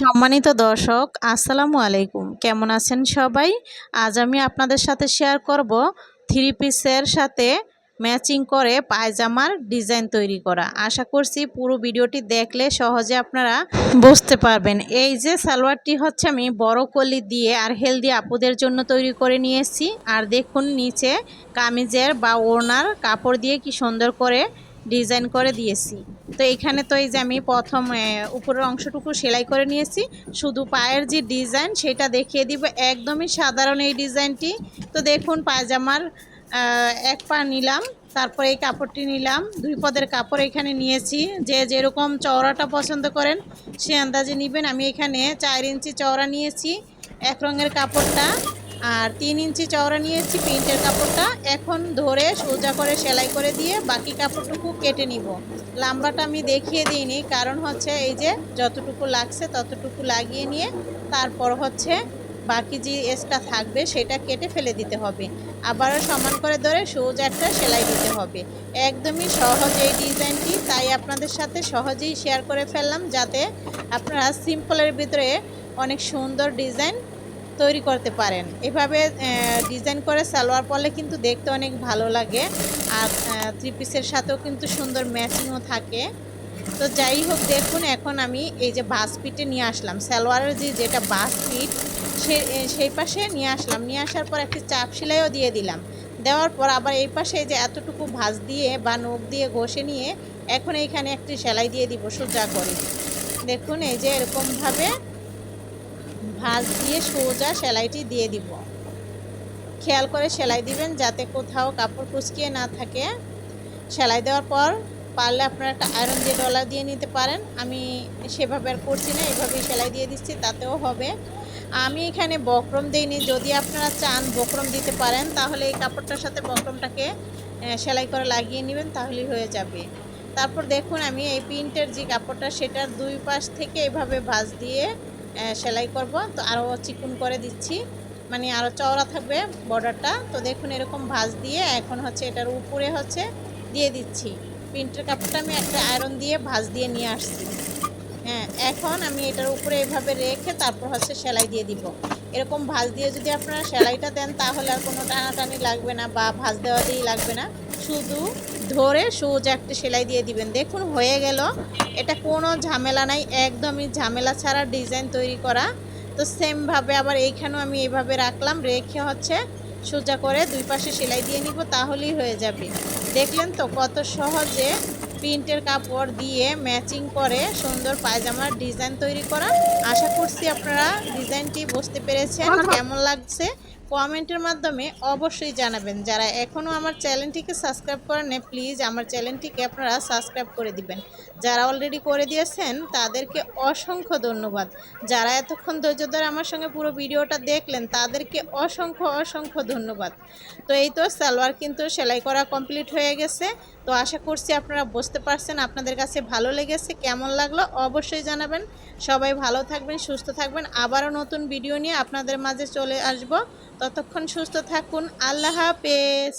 সম্মানিত দর্শক, আসসালামু আলাইকুম। কেমন আছেন সবাই? আজ আমি আপনাদের সাথে শেয়ার করব থ্রি পিসের সাথে ম্যাচিং করে পায়জামার ডিজাইন তৈরি করা। আশা করছি পুরো ভিডিওটি দেখলে সহজে আপনারা বুঝতে পারবেন। এই যে সালোয়ারটি হচ্ছে আমি বড় কলি দিয়ে আর হেলদি আপুদের জন্য তৈরি করে নিয়েছি। আর দেখুন নিচে কামিজের বা ওড়নার কাপড় দিয়ে কি সুন্দর করে ডিজাইন করে দিয়েছি। তো এখানে তো এই যে আমি প্রথম উপরের অংশটুকু সেলাই করে নিয়েছি। শুধু পায়ের যে ডিজাইন সেটা দেখিয়ে দিব, একদমই সাধারণ এই ডিজাইনটি। তো দেখুন পায়জামার এক পা নিলাম, তারপরে এই কাপড়টি নিলাম, দুই পদের কাপড় এখানে নিয়েছি। যে যেরকম চওড়াটা পছন্দ করেন, সে আন্দাজে নেবেন। আমি এখানে চার ইঞ্চি চওড়া নিয়েছি, এক রঙের কাপড়টা। আর তিন ইঞ্চি চওড়া নিয়েছি প্রিন্টের কাপড়টা। এখন ধরে সোজা করে সেলাই করে দিয়ে বাকি কাপড়টুকু কেটে নিব। লাম্বাটা আমি দেখিয়ে দিইনি, কারণ হচ্ছে এই যে যতটুকু লাগছে ততটুকু লাগিয়ে নিয়ে তারপর হচ্ছে বাকি যে এক্সট্রা থাকবে সেটা কেটে ফেলে দিতে হবে। আবারও সমান করে ধরে সোজা একটা সেলাই দিতে হবে। একদমই সহজ এই ডিজাইনটি, তাই আপনাদের সাথে সহজেই শেয়ার করে ফেললাম, যাতে আপনারা সিম্পলের ভিতরে অনেক সুন্দর ডিজাইন তৈরি করতে পারেন। এভাবে ডিজাইন করে সালোয়ার পরলে কিন্তু দেখতে অনেক ভালো লাগে। আর থ্রি পিসের সাথেও কিন্তু সুন্দর ম্যাচিংও থাকে। তো যাই হোক, দেখুন, এখন আমি এই যে বাস পিটে নিয়ে আসলাম। সালোয়ারের যে, যেটা বাস পিট, সে সেই পাশে নিয়ে আসলাম। নিয়ে আসার পর একটি চাপ সেলাইও দিয়ে দিলাম। দেওয়ার পর আবার এই পাশে যে এতটুকু ভাঁজ দিয়ে বা নখ দিয়ে ঘষে নিয়ে এখন এইখানে একটি সেলাই দিয়ে দিব সোজা করে। দেখুন, এই যে এরকমভাবে ভাঁজ দিয়ে সোজা সেলাইটি দিয়ে দিব। খেয়াল করে সেলাই দিবেন যাতে কোথাও কাপড় কুচকিয়ে না থাকে। সেলাই দেওয়ার পর পারলে আপনারা একটা আয়রন দিয়ে ডলার দিয়ে নিতে পারেন। আমি সেভাবে আর করছি না, এভাবেই সেলাই দিয়ে দিচ্ছি, তাতেও হবে। আমি এখানে বক্রম দিইনি, যদি আপনারা চান বক্রম দিতে পারেন, তাহলে এই কাপড়টার সাথে বক্রমটাকে সেলাই করে লাগিয়ে নেবেন, তাহলেই হয়ে যাবে। তারপর দেখুন আমি এই প্রিন্টের যে কাপড়টা সেটার দুই পাশ থেকে এভাবে ভাঁজ দিয়ে সেলাই করব। তো আরও চিকুন করে দিচ্ছি। মানে আরও চওড়া থাকবে বর্ডারটা। তো দেখুন এরকম ভাঁজ দিয়ে এখন হচ্ছে এটার উপরে হচ্ছে দিয়ে দিচ্ছি। প্রিন্টের কাপড়টা আমি একটা আয়রন দিয়ে ভাঁজ দিয়ে নিয়ে আসছি। হ্যাঁ এখন আমি এটার উপরে এভাবে রেখে তারপর হচ্ছে সেলাই দিয়ে দিব। এরকম ভাঁজ দিয়ে যদি আপনারা সেলাইটা দেন তাহলে আর কোনো টানাটানি লাগবে না বা ভাঁজ দেওয়া দিয়েই লাগবে না। শুধু ধরে সোজা একটা সেলাই দিয়ে দিবেন। দেখুন হয়ে গেল। এটা কোনো ঝামেলা নাই একদমই ঝামেলা ছাড়া ডিজাইন তৈরি করা। তো সেমভাবে আবার এইখানেও আমি এইভাবে রাখলাম রেখে হচ্ছে সোজা করে দুই পাশে সেলাই দিয়ে নিব তাহলেই হয়ে যাবে। দেখলেন তো কত সহজে প্রিন্টের কাপড় দিয়ে ম্যাচিং করে সুন্দর পায়জামার ডিজাইন তৈরি করা। আশা করছি আপনারা ডিজাইনটি বুঝতে পেরেছেন কেমন লাগছে? কমেন্টের মাধ্যমে অবশ্যই জানাবেন। যারা এখনও আমার চ্যানেলটিকে সাবস্ক্রাইব করেন প্লিজ আমার চ্যানেলটিকে আপনারা সাবস্ক্রাইব করে দিবেন। যারা অলরেডি করে দিয়েছেন, তাদেরকে অসংখ্য ধন্যবাদ। যারা এতক্ষণ ধৈর্য ধরে আমার সঙ্গে পুরো ভিডিওটা দেখলেন, তাদেরকে অসংখ্য অসংখ্য ধন্যবাদ। তো এই তো সালোয়ার কিন্তু সেলাই করা কমপ্লিট হয়ে গেছে। তো আশা করছি আপনারা বুঝতে পারছেন আপনাদের কাছে ভালো লেগেছে, কেমন লাগল অবশ্যই জানাবেন। সবাই ভালো থাকবেন, সুস্থ থাকবেন। আবারও নতুন ভিডিও নিয়ে আপনাদের মাঝে চলে আসব। ততক্ষণ সুস্থ থাকুন। আল্লাহ হাফেজ।